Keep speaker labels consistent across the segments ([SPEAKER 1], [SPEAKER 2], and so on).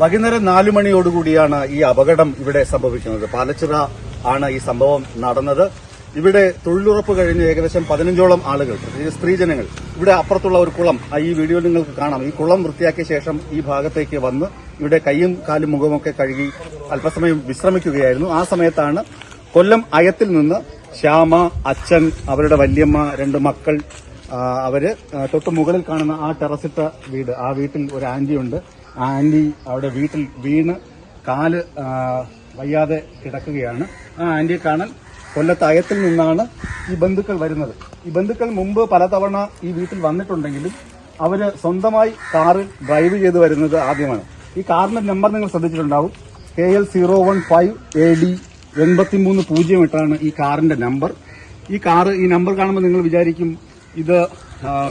[SPEAKER 1] വൈകുന്നേരം നാലു മണിയോടുകൂടിയാണ് ഈ അപകടം ഇവിടെ സംഭവിക്കുന്നത്. പാലച്ചിറ ആണ് ഈ സംഭവം നടന്നത്. ഇവിടെ തൊഴിലുറപ്പ് കഴിഞ്ഞ് ഏകദേശം പതിനഞ്ചോളം ആളുകൾ പ്രത്യേകിച്ച് സ്ത്രീജനങ്ങൾ ഇവിടെ അപ്പുറത്തുള്ള ഒരു കുളം. ഈ വീഡിയോ നിങ്ങൾക്ക് കാണാം. ഈ കുളം വൃത്തിയാക്കിയ ശേഷം ഈ ഭാഗത്തേക്ക് വന്ന് ഇവിടെ കൈയും കാലും മുഖമൊക്കെ കഴുകി അല്പസമയം വിശ്രമിക്കുകയായിരുന്നു. ആ സമയത്താണ് കൊല്ലം അയത്തിൽ നിന്ന് ശ്യാമ അച്ഛൻ അവരുടെ വല്യമ്മ രണ്ട് മക്കൾ അവർ തൊട്ട് മുകളിൽ കാണുന്ന ആ ടെറസിട്ട വീട്. ആ വീട്ടിൽ ഒരു ആന്റി ആന്റി അവിടെ വീട്ടിൽ വീണ് കാൽ വയ്യാതെ കിടക്കുകയാണ്. ആ ആന്റിയെ കാണാൻ കൊല്ലത്ത് അയത്തിൽ നിന്നാണ് ഈ ബന്ധുക്കൾ വരുന്നത്. ഈ ബന്ധുക്കൾ മുമ്പ് പലതവണ ഈ വീട്ടിൽ വന്നിട്ടുണ്ടെങ്കിലും അവർ സ്വന്തമായി കാറ് ഡ്രൈവ് ചെയ്ത് വരുന്നത് ആദ്യമാണ്. ഈ കാറിന്റെ നമ്പർ നിങ്ങൾ ശ്രദ്ധിച്ചിട്ടുണ്ടാവും. K L zero one five A D എൺപത്തിമൂന്ന് പൂജ്യം എട്ടാണ് ഈ കാറിന്റെ നമ്പർ. ഈ കാറ് ഈ നമ്പർ കാണുമ്പോൾ നിങ്ങൾ വിചാരിക്കും ഇത്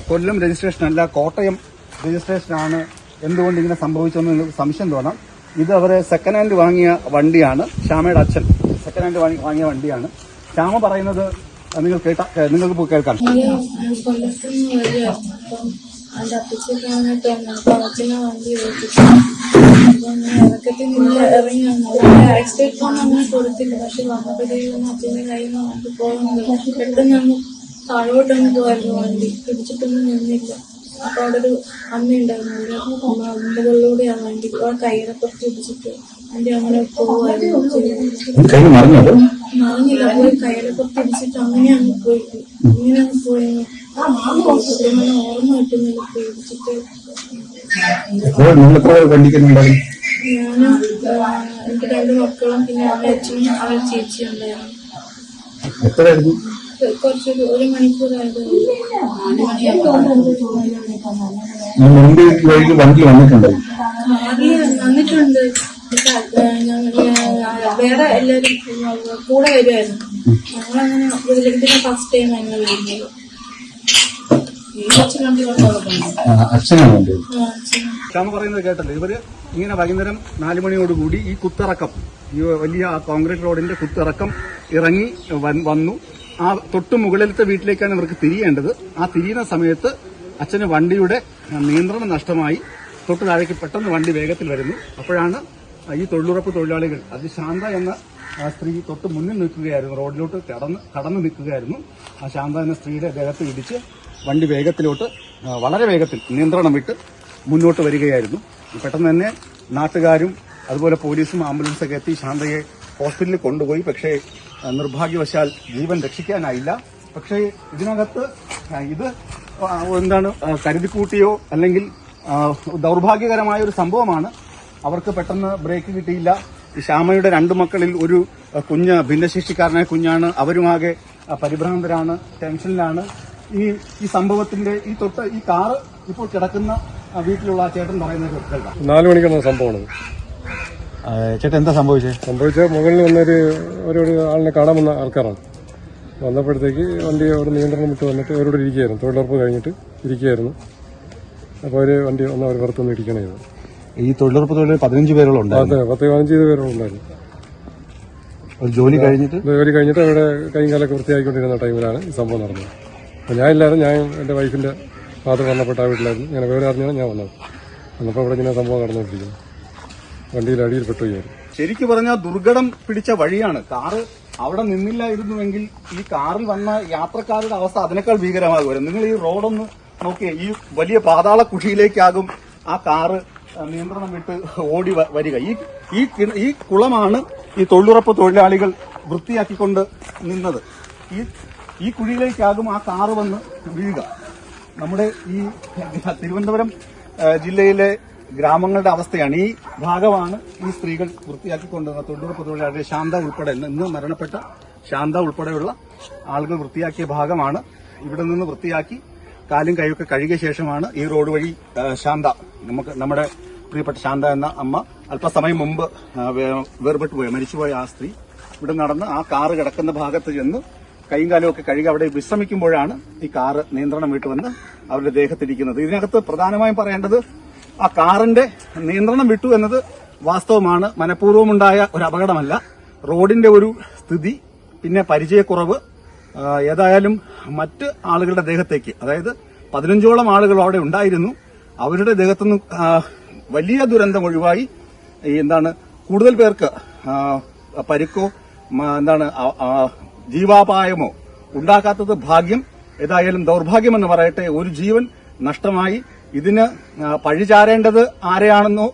[SPEAKER 1] കൊല്ലം രജിസ്ട്രേഷൻ അല്ല കോട്ടയം രജിസ്ട്രേഷൻ ആണ് എന്തുകൊണ്ട് ഇങ്ങനെ സംഭവിച്ചെന്ന് സംശയം തോന്നാം. ഇത് അവർ സെക്കൻഡ് ഹാൻഡ് വാങ്ങിയ വണ്ടിയാണ്. ശ്യാമയുടെ അച്ഛൻ സെക്കൻഡ് ഹാൻഡ് വാങ്ങിയ വണ്ടിയാണ്. ശ്യാമ പറയുന്നത് നിങ്ങൾ കേട്ട നിങ്ങൾക്ക് കേൾക്കാം.
[SPEAKER 2] അതിന്റെ അപ്പച്ചി കാണാനായിട്ട് വന്നു അച്ഛനെ വണ്ടി നിന്ന് ഇറങ്ങി വണ്ടി. പിടിച്ചിട്ടൊന്നും നിന്നില്ല. അപ്പൊ അവിടെ ഒരു അമ്മ ഉണ്ടായിരുന്നു അമ്മ മുകളിലൂടെയാണ് വണ്ടി ആ കയ്യിലെ കുറച്ച് പിടിച്ചിട്ട് വണ്ടി അങ്ങനെ പോവായിരുന്നു മറിഞ്ഞില്ല. പോയി കയ്യിലെ കുറച്ച് പിടിച്ചിട്ട് അങ്ങനെ അങ്ങ് പോയി. ഇങ്ങനെ അങ്ങ് പോയി അങ്ങനെ ഓർമ്മ കിട്ടുന്നില്ല. പേടിച്ചിട്ട്. ഞാനും എനിക്ക് രണ്ട് മക്കളും പിന്നെ അമ്മയച്ഛനും അവരുടെ ചേച്ചി ഉണ്ടായിരുന്നു.
[SPEAKER 1] എത്രയായിരുന്നു?
[SPEAKER 2] കുറച്ചൊരു ഒരു
[SPEAKER 1] മുമ്പ് വണ്ടി
[SPEAKER 2] വന്നിട്ടുണ്ട്. വന്നിട്ടുണ്ട്. വേറെ എല്ലാവരും കൂടെ വരുമായിരുന്നു ഞങ്ങളങ്ങനെ ഫസ്റ്റ് ടൈം വരുന്നത്
[SPEAKER 1] അച്ഛനാണ് ശ്യാമ പറയുന്നത് കേട്ടല്ലോ? ഇവർ ഇങ്ങനെ വൈകുന്നേരം നാലു മണിയോടുകൂടി ഈ കുത്തിറക്കം ഈ വലിയ കോൺക്രീറ്റ് റോഡിന്റെ കുത്തിറക്കം ഇറങ്ങി വന്നു. ആ തൊട്ട് മുകളിലത്തെ വീട്ടിലേക്കാണ് ഇവർക്ക് തിരിയേണ്ടത്. ആ തിരിയുന്ന സമയത്ത് അച്ഛന് വണ്ടിയുടെ നിയന്ത്രണം നഷ്ടമായി. തൊട്ട് താഴേക്ക് പെട്ടെന്ന് വണ്ടി വേഗത്തിൽ വരുന്നു. അപ്പോഴാണ് ഈ തൊഴിലുറപ്പ് തൊഴിലാളികൾ അത് ശാന്ത എന്ന സ്ത്രീ തൊട്ട് മുന്നിൽ നിൽക്കുകയായിരുന്നു. റോഡിലോട്ട് കടന്ന് കടന്നു നിൽക്കുകയായിരുന്നു. ആ ശാന്ത എന്ന സ്ത്രീയുടെ ദേഹത്ത് ഇടിച്ച് വണ്ടി വേഗത്തിലോട്ട് വളരെ വേഗത്തിൽ നിയന്ത്രണം വിട്ട് മുന്നോട്ട് വരികയായിരുന്നു. പെട്ടെന്ന് തന്നെ നാട്ടുകാരും അതുപോലെ പോലീസും ആംബുലൻസൊക്കെ എത്തി ശാന്തയെ ഹോസ്പിറ്റലിൽ കൊണ്ടുപോയി. പക്ഷേ നിർഭാഗ്യവശാൽ ജീവൻ രക്ഷിക്കാനായില്ല. പക്ഷേ ഇതിനകത്ത് ഇത് എന്താണ് കരുതിക്കൂട്ടിയോ അല്ലെങ്കിൽ ദൗർഭാഗ്യകരമായ ഒരു സംഭവമാണ്. അവർക്ക് പെട്ടെന്ന് ബ്രേക്ക് കിട്ടിയില്ല. ശ്യാമയുടെ രണ്ട് മക്കളിൽ ഒരു കുഞ്ഞ് ഭിന്നശേഷിക്കാരനായ കുഞ്ഞാണ്. അവരുമാകെ പരിഭ്രാന്തരാണ് ടെൻഷനിലാണ്. ഈ ഈ സംഭവത്തിന്റെ ഈ തൊട്ട് ഈ കാറ് ഇപ്പോൾ കിടക്കുന്ന വീട്ടിലുള്ള ആ ചേട്ടൻ പറയുന്ന കേൾക്കാം.
[SPEAKER 3] നാല് മണിക്കാണ് സംഭവമാണ്
[SPEAKER 1] ചേട്ടൻ എന്താ സംഭവിച്ചത്
[SPEAKER 3] സംഭവിച്ച മുകളിൽ വന്നൊരു ഒരു ഒരു ആളിനെ കാണാൻ വന്ന ആൾക്കാരാണ്. വന്നപ്പോഴത്തേക്ക് വണ്ടി അവിടെ നിയന്ത്രണം വിട്ട് വന്നിട്ട് അവരോട് ഇരിക്കുകയായിരുന്നു. തൊഴിലുറപ്പ് കഴിഞ്ഞിട്ട് ഇരിക്കുകയായിരുന്നു. അപ്പോൾ അവർ വണ്ടി ഒന്ന് അവർ പുറത്തുനിന്ന് ഇരിക്കണേ
[SPEAKER 1] ഈ തൊഴിലുറപ്പ് തൊഴിൽ പതിനഞ്ച് പേരോളം ഉണ്ടായിരുന്നു.
[SPEAKER 3] അതെ പത്ത് പതിനഞ്ച് പേരോളം ഉണ്ടായിരുന്നു.
[SPEAKER 1] ഒരു ജോലി കഴിഞ്ഞിട്ട്?
[SPEAKER 3] ജോലി കഴിഞ്ഞിട്ട് അവരുടെ കൈയും കാലൊക്കെ വൃത്തിയാക്കിക്കൊണ്ടിരുന്ന ടൈമിലാണ് ഈ സംഭവം നടന്നത്. അപ്പോൾ ഞാൻ ഇല്ലായിരുന്നു ഞാൻ എന്റെ വൈഫിന്റെ ഫാദർ വന്നപ്പെട്ട ആ വീട്ടിലായിരുന്നു. ഞാൻ വേറെ അറിഞ്ഞാണ് ഞാൻ വന്നത്. വന്നപ്പോൾ അവിടെ ഇങ്ങനെ സംഭവം നടന്നുകൊണ്ടിരിക്കുന്നു. വണ്ടിയിൽ അടിയിൽ പെട്ടുകയായിരുന്നു
[SPEAKER 1] ശരിക്കു പറഞ്ഞാൽ ദുർഘടം പിടിച്ച വഴിയാണ്. കാറ് അവിടെ നിന്നില്ലായിരുന്നുവെങ്കിൽ ഈ കാറിൽ വന്ന യാത്രക്കാരുടെ അവസ്ഥ അതിനേക്കാൾ ഭീകരമാകുമായിരുന്നു. നിങ്ങൾ ഈ റോഡൊന്ന് നോക്കിയേ ഈ വലിയ പാതാള കുഴിയിലേക്കാകും ആ കാറ് നിയന്ത്രണം വിട്ട് ഓടി വരിക. ഈ ഈ ഈ കുളമാണ് ഈ തൊഴിലുറപ്പ് തൊഴിലാളികൾ വൃത്തിയാക്കിക്കൊണ്ട് നിന്നത്. ഈ ഈ കുഴിയിലേക്കാകും ആ കാറ് വന്ന് വീഴുക. നമ്മുടെ ഈ തിരുവനന്തപുരം ജില്ലയിലെ ഗ്രാമങ്ങളുടെ അവസ്ഥയാണ്. ഈ ഭാഗമാണ് ഈ സ്ത്രീകൾ വൃത്തിയാക്കിക്കൊണ്ടുവന്ന തൊഴിലുറപ്പ് തൊഴിലാളികൾ ശാന്ത ഉൾപ്പെടെ ഇന്ന് മരണപ്പെട്ട ശാന്ത ഉൾപ്പെടെയുള്ള ആളുകൾ വൃത്തിയാക്കിയ ഭാഗമാണ്. ഇവിടെ നിന്ന് വൃത്തിയാക്കി കാലും കൈയൊക്കെ കഴുകിയ ശേഷമാണ് ഈ റോഡ് വഴി ശാന്ത നമുക്ക് നമ്മുടെ പ്രിയപ്പെട്ട ശാന്ത എന്ന അമ്മ അല്പസമയം മുമ്പ് വേർപെട്ടു പോയ മരിച്ചുപോയ ആ സ്ത്രീ. ഇവിടെ നടന്ന് ആ കാറ് കിടക്കുന്ന ഭാഗത്ത് ചെന്ന് കൈയും കാലും ഒക്കെ കഴുകി അവിടെ വിശ്രമിക്കുമ്പോഴാണ് ഈ കാറ് നിയന്ത്രണം വിട്ടു വന്ന് അവരുടെ ദേഹത്തിരിക്കുന്നത്. ഇതിനകത്ത് പ്രധാനമായും പറയേണ്ടത് ആ കാറിന്റെ നിയന്ത്രണം വിട്ടു എന്നത് വാസ്തവമാണ്. മനഃപൂർവമുണ്ടായ ഒരു അപകടമല്ല. റോഡിന്റെ ഒരു സ്ഥിതി പിന്നെ പരിചയക്കുറവ് ഏതായാലും മറ്റ് ആളുകളുടെ ദേഹത്തേക്ക് അതായത് പതിനഞ്ചോളം ആളുകൾ അവിടെ ഉണ്ടായിരുന്നു. അവരുടെ ദേഹത്തുനിന്ന് വലിയ ദുരന്തം ഒഴിവായി. എന്താണ് കൂടുതൽ പേർക്ക് പരിക്കോ എന്താണ് ജീവാപായമോ ഉണ്ടാക്കാത്തത് ഭാഗ്യം ഏതായാലും ദൗർഭാഗ്യമെന്ന് പറയട്ടെ ഒരു ജീവൻ നഷ്ടമായി. ഇതിന് പഴിചാരേണ്ടത് ആരെയാണെന്നോ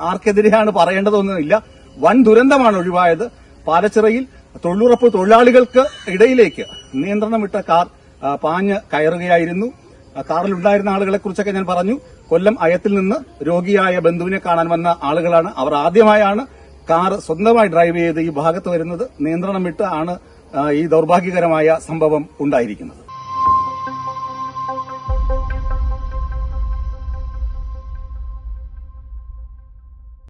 [SPEAKER 1] ആർക്കെതിരെയാണ് പറയേണ്ടതൊന്നുമില്ല. വൻ ദുരന്തമാണ് ഒഴിവായത്. പാലച്ചിറയിൽ തൊഴിലുറപ്പ് തൊഴിലാളികൾക്ക് ഇടയിലേക്ക് നിയന്ത്രണം വിട്ട കാർ പാഞ്ഞ് കയറുകയായിരുന്നു. കാറിലുണ്ടായിരുന്ന ആളുകളെ കുറിച്ചൊക്കെ ഞാൻ പറഞ്ഞു. കൊല്ലം അയത്തിൽ നിന്ന് രോഗിയായ ബന്ധുവിനെ കാണാൻ വന്ന ആളുകളാണ്. അവർ ആദ്യമായാണ് കാർ സ്വന്തമായി ഡ്രൈവ് ചെയ്ത് ഈ ഭാഗത്ത് വരുന്നത്. നിയന്ത്രണം വിട്ട് ആണ് ഈ ദൌർഭാഗ്യകരമായ സംഭവം ഉണ്ടായിരിക്കുന്നത്.